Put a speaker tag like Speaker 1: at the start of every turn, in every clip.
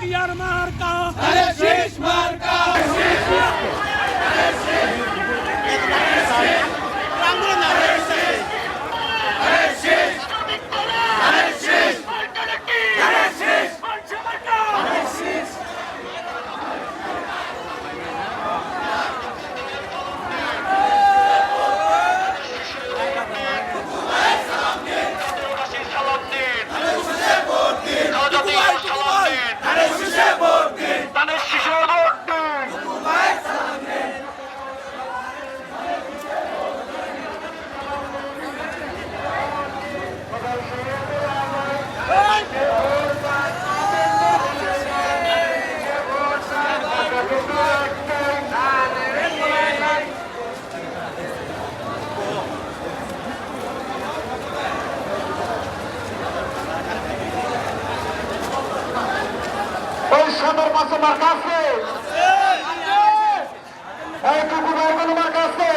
Speaker 1: জিয়ার মার্কা।
Speaker 2: শেষ
Speaker 3: সদর মাসে মার্কা আছে এই কুকুর ভাই কোনো মার্কা আছে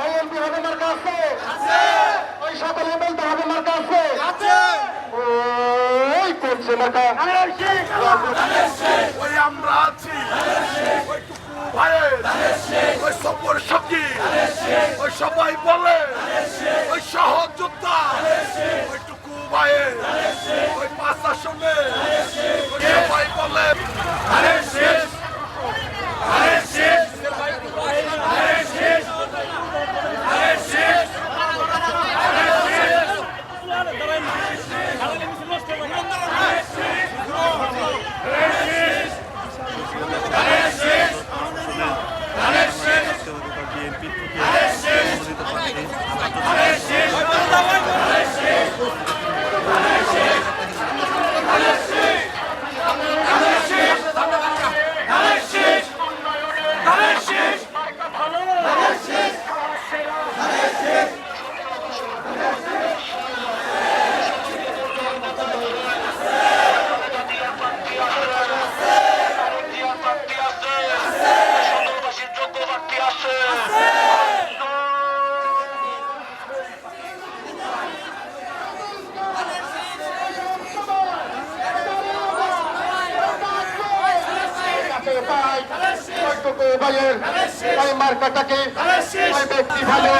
Speaker 3: ওই এমপি হবে মার্কা আছে ওই সকল এমএলএ হবে মার্কা আছে ওই করছে
Speaker 4: ওই আমরা আছি ওই টুকু ওই সবর সঙ্গী ওই সবাই বলে ওই সহযোদ্ধা ওই টুকু ভাইয়ের ওই পাঁচ আসনে
Speaker 3: টুকু ভাইয়ের ওই মার্কাটাকে ব্যক্তি ভালো